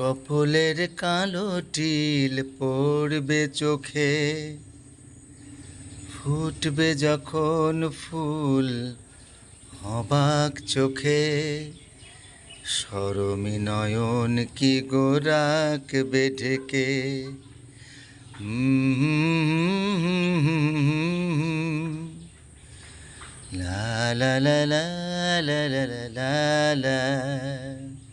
কপলের কালো টিল পড়বে চোখে। ফুটবে যখন ফুল অবাক চোখে। সরমি নয়ন কি গোরাকবে ঢেকে? লা লা লা লা লা লা লা লা লা।